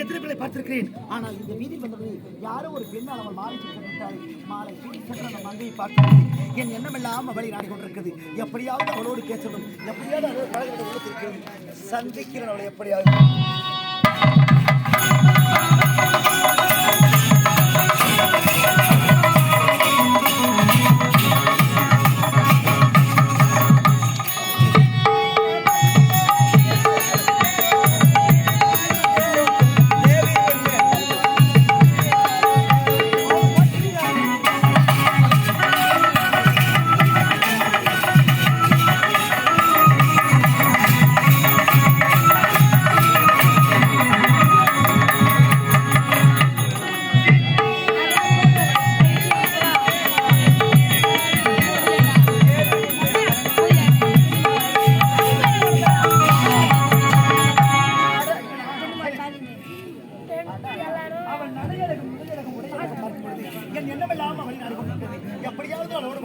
எத்தனை பேரை பார்த்திருக்கிறேன்? ஆனால் இந்த வீதி வந்தபோது யாரோ ஒரு பெண்ணால் அவள் மாலை சுற்ற மாலை சூடி சென்ற அந்த மங்கையை பார்த்து என் எண்ணமெல்லாம் அவளை நாடி கொண்டிருக்கிறது எப்படியாவது அவளோடு பேசணும் எப்படியாவது அவளோடு பழகிறோம் சந்திக்கிறேன் அவளை எப்படியாவது.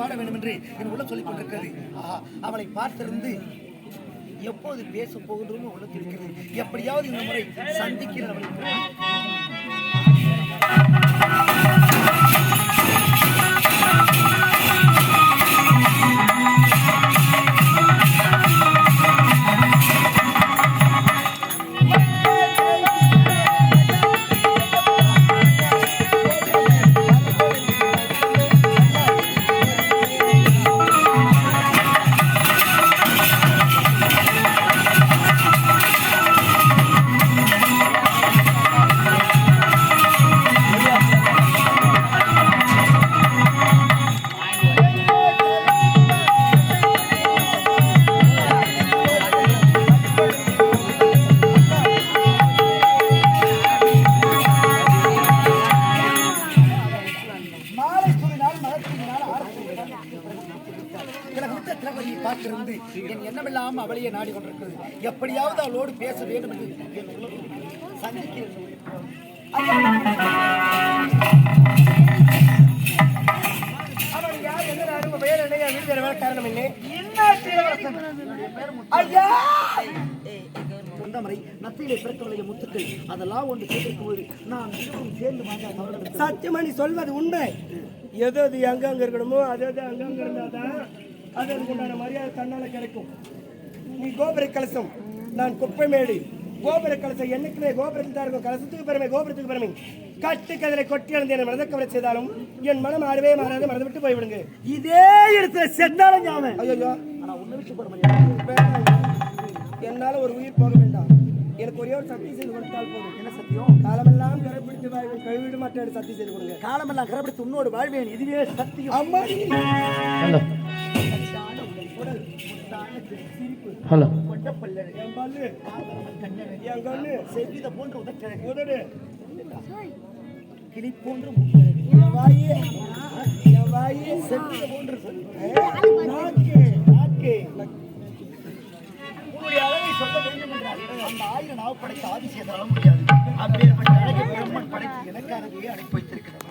பாட வேண்டும் என்று என் உள்ள சொல்லிக் கொண்டிருக்கிறது. அவளை பார்த்திருந்து எப்போது பேச போகின்றோமோ உள்ளத்தில் இருக்கிறது. எப்படியாவது இந்த முறை சந்திக்கிற பார்த்திருந்து என் எண்ணமெல்லாம் அவளையே நாடி கொண்டிருக்கிறது எப்படியாவது அவளோடு பேச வேண்டும் என்று சந்திக்கிறேன். அவன் யார் என்ன உங்க பெயர் என்ன வீடு காரணம் என்ன. ஐயா! முந்தமரை நத்தியிலே பிறக்கவில்லை முத்துக்கள். அதெல்லாம் ஒன்று சேர்த்திருக்கும் போது நான் சேர்ந்து வாங்க அவர்களிடம் சத்தியமா நீ சொல்வது உண்மை. எது அது அங்கங்க இருக்கணுமோ அது அது அங்கங்க இருந்தாதான் அது அதுக்கு உண்டான மரியாதை தன்னால கிடைக்கும். நீ கோபுர கலசம் நான் குப்பை மேடு. கோபுர கலசம் என்னைக்குமே கோபுரத்தில் தான் இருக்கும். கலசத்துக்கு பெருமை கோபுரத்துக்கு பெருமை. கட்டு கதிரை கொட்டி எழுந்து என்னை மனதக்கவரை செய்தாலும் என் மனம் மாறவே மாறாது மறந்து விட்டு போய்விடுங்க. இதே இடத்துல செத்தாலும் ஞாபகம். ஐயோ என்னால ஒரு உயிர் போக வேண்டாம். எனக்கு ஒரே ஒரு சக்தி செய்து கொடுத்தால் போதும். என்ன சத்தியம்? காலமெல்லாம் கரைப்பிடித்து வாழ்வேன். கழுவிடு மாட்டேன். சக்தி செய்து கொடுங்க. காலமெல்லாம் கரப்படுத்தி உன்னோடு வாழ்வேன். இதுவே சத்தியம். அம்மா ஹலோ. போன்ற கிளி போன்ற நாக்கு நாக்கு உன்னுடைய அழகை சொல்ல வேண்டும் என்றால் அந்த ஆயிரம் நாவு படைத்த ஆதிசேதரால முடியாது அப்பேற்பட்ட அழகை பிரம்மன் படைத்து எனக்காகவே அனுப்பி வைத்திருக்கிறார்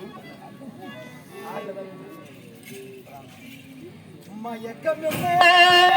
மயக்கம் என்ன